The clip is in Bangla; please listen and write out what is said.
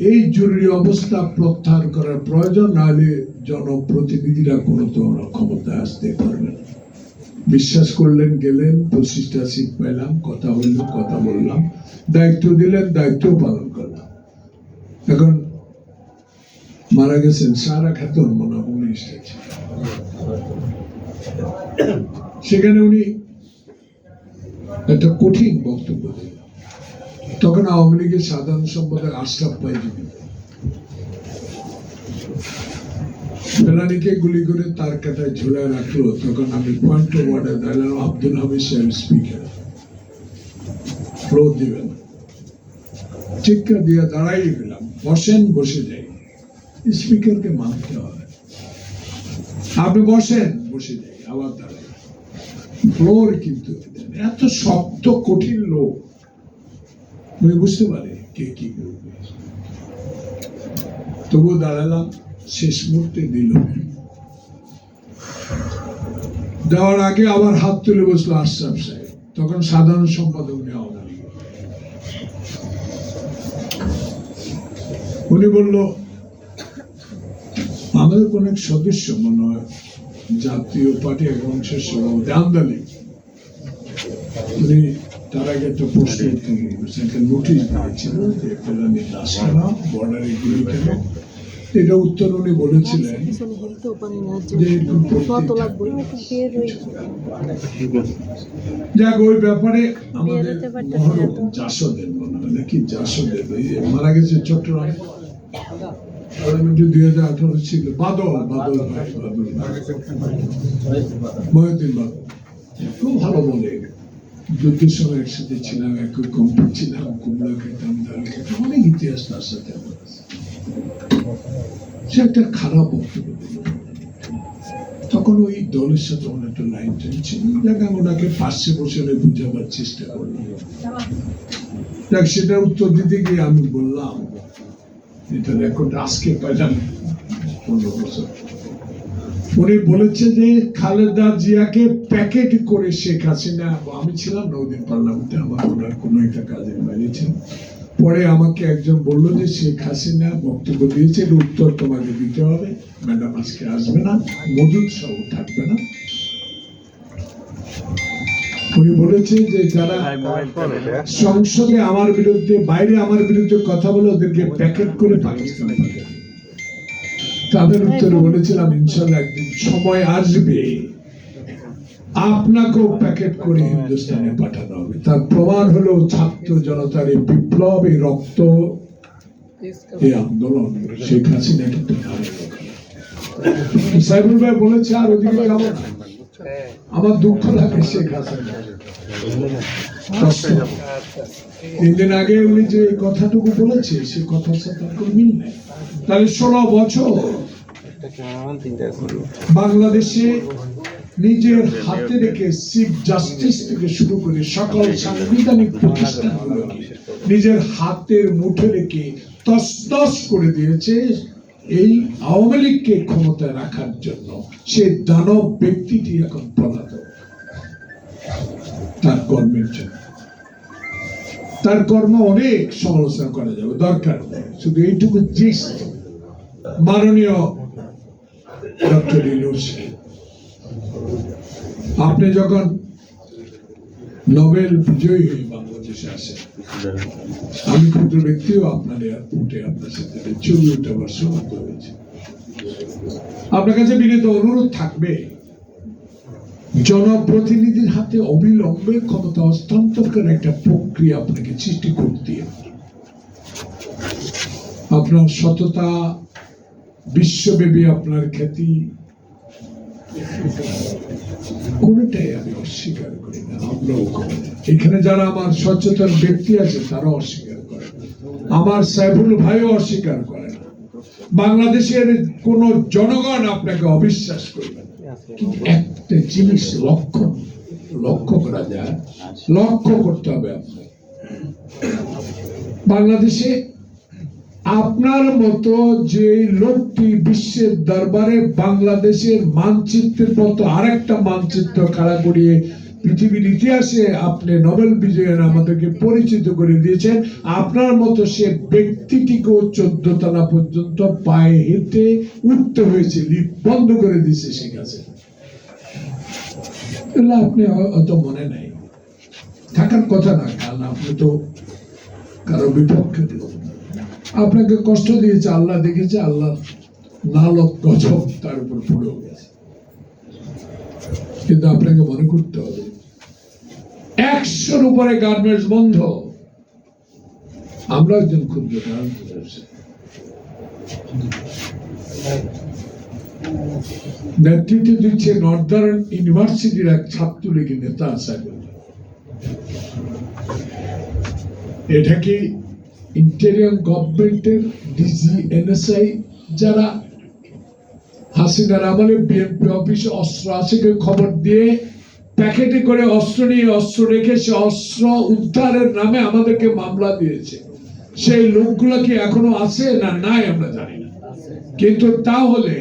এই জরুরি অবস্থা প্রত্যাহার করার প্রয়োজন, নাহলে জনপ্রতিনিধিরা কোনো তো ক্ষমতায় আসতে পারবে না। বিশ্বাস করলেন, গেলেন পঁচিশটা সিট পেলাম, কথা হইল, কথা বললাম, দায়িত্ব দিলেন, দায়িত্ব পালন করলাম। এখন মারা গেছেন সারা খাতুন মনে উনিশটা ছিল। সেখানে উনি একটা কঠিন বক্তব্য দিলেন। তখন আওয়ামী লীগের সাধারণ সম্পাদক আশরাফ পাইজুবি ফেলানিকে গুলি করে তার কাটায় ঝুলায় রাখল, তখন আমি পয়েন্ট অফ অর্ডার দিলাম আব্দুল হামিদ সাহেব স্পিকার ফ্লো দিবেন। চিৎকার দিয়ে দাঁড়াই গেলাম। বসেন, বসে যাই। স্পিকারকে মানতে হবে। আপনি বসেন, বসে যাই, আবার দাঁড়াই। ফ্লোর কিন্তু এত শক্ত, কঠিন লোক। উনি বুঝতে পারে কে কি করবে। তবুও দাঁড়ালাম, শেষ মুহূর্তে দিল। দেওয়ার আগে আবার হাত তুলে বসল আশরাফ সাহেব। তখন সাধারণ সম্পাদক নেওয়া আওয়ামী উনি বলল, আমাদের কোন এক সদস্য মনে হয় জাতীয় পার্টি এক অংশের সভাপতি, আমদানি। উনি তার আগে একটা প্রশ্ন নোটিশ দিয়েছিল যে কেন এটা উত্তর উনি বলেছিলেন যাক, ওই ব্যাপারে আমাদের জাসদের মনে হয় নাকি মারা গেছে চট্টগ্রাম। দুই হাজার আঠারো ছিল। খুব ভালো বলে যুদ্ধের সময় একসাথে ছিলাম একই কম্পি ছিলাম কুমড়া খেতাম ডাল খেতাম, অনেক ইতিহাস তার সাথে আমার সে একটা খারাপ বক্তব্য তখন ওই দলের সাথে আমার একটা লাইন ছিল। যাক, আমি ওনাকে পাশে বসে ওনাকে বুঝাবার চেষ্টা করলাম। যাক সেটা উত্তর দিতে গিয়ে আমি বললাম, এটা রেকর্ড আজকে পাইলাম পনেরো বছর। উনি বলেছে যে খালেদা জিয়াকে প্যাকেট করে শেখ হাসিনা আমি ছিলাম না ওদিন পার্লামেন্টে আমার ওনার কোনো একটা কাজের বাইরে ছিল। পরে আমাকে একজন বলল যে শেখ হাসিনা বক্তব্য দিয়েছে উত্তর তোমাকে দিতে হবে। ম্যাডাম আজকে আসবে না মজুদ সহ থাকবে না। উনি বলেছে যে যারা সংসদে আমার বিরুদ্ধে বাইরে আমার বিরুদ্ধে কথা বলে ওদেরকে প্যাকেট করে পাকিস্তান পাঠাবে তাদের উত্তরে বলেছিলাম, ইনশাল্লাহ একদিন সময় আসবে। আপনাকেও প্যাকেট করে হিন্দুস্তানে পাঠানো হবে। তার প্রমাণ হলো ছাত্র জনতার এই বিপ্লব এই রক্ত এই আন্দোলন শেখ হাসিনা কিন্তু সাইবুল ভাই বলেছে আর ওদিকে আমার দুঃখ লাগে শেখ হাসিনা। তিন দিন আগে উনি যে কথাটুকু বলেছে, সে কথার সাথে কোনো মিল নেই তাহলে ষোলো বছর বাংলাদেশে নিজের হাতে রেখে চিফ জাস্টিস থেকে শুরু করে সকল সাংবিধানিক প্রতিষ্ঠানগুলো নিজের হাতের মুঠে রেখে তসতস করে দিয়েছে এই আওয়ামী লীগকে ক্ষমতায় রাখার জন্য। সে দানব ব্যক্তিটি এখন পলাতক। তার কর্মের জন্য। তার কর্ম অনেক সমালোচনা করা যাবে, দরকার নেই। শুধু এইটুকু জিস্ট মাননীয় আপনি যখন নোবেল বিজয়ী হয়ে বাংলাদেশে আসেন, আমি ক্ষুদ্র ব্যক্তিও আপনার এয়ারপোর্টে আপনার সাথে ছবি উঠাবার সৌভাগ্য হয়েছে আপনার কাছে বিনীত অনুরোধ থাকবে জনপ্রতিনিধির হাতে অবিলম্বে ক্ষমতা হস্তান্তর করে একটা প্রক্রিয়া আপনাকে সৃষ্টি করতে হবে। আপনার সততা, বিশ্বব্যাপী আপনার খ্যাতি, কোনটাই আমি অস্বীকার করি না আমরাও করি এখানে যারা আমার সচেতন ব্যক্তি আছে, তারা অস্বীকার করে। আমার সাইফুল ভাইও অস্বীকার করে না বাংলাদেশের কোন জনগণ আপনাকে অবিশ্বাস করবে না একটা জিনিস লক্ষ্য লক্ষ্য করা যায়, লক্ষ্য করতে হবে আপনার বাংলাদেশে আপনার মতো যে লোকটি বিশ্বের দরবারে বাংলাদেশের মানচিত্রের মতো আরেকটা মানচিত্র খাড়া করিয়ে পৃথিবীর ইতিহাসে আপনি নোবেল বিজয়ের আমাদেরকে পরিচিত করে দিয়েছেন। আপনার মতো সে ব্যক্তিটিকেও চোদ্দ তলা পর্যন্ত পায়ে হেঁটে উঠতে হয়েছে, লিফট বন্ধ করে দিয়েছে সে কাছে। আপনি অত মনে নাই। থাকার কথা না, কারণ আপনি তো কারও বিপক্ষে আপনাকে কষ্ট দিয়েছে, আল্লাহ দেখেছে আল্লাহ নালক গজব তার উপর পড়ে গেছে। কিন্তু আপনাকে মনে করতে হবে একশোর উপরে গার্মেন্টস বন্ধ। আমরা একজন ক্ষুদ্র নেতৃত্ব দিচ্ছে নর্দার্ন ইউনিভার্সিটির এক ছাত্রলীগের নেতা আশা করি এটা কি ইন্টেরিয়ার গভর্নমেন্টের ডিজি এনএসআই যারা হাসিনার আমলে বিএনপি অফিসে অস্ত্র আছে খবর দিয়ে প্যাকেটে করে অস্ত্র নিয়ে অস্ত্র রেখে সে অস্ত্র উদ্ধারের নামে আমাদেরকে মামলা দিয়েছে। সেই লোকগুলো কি এখনও আছে না নাই আমরা জানি না। কিন্তু তাহলে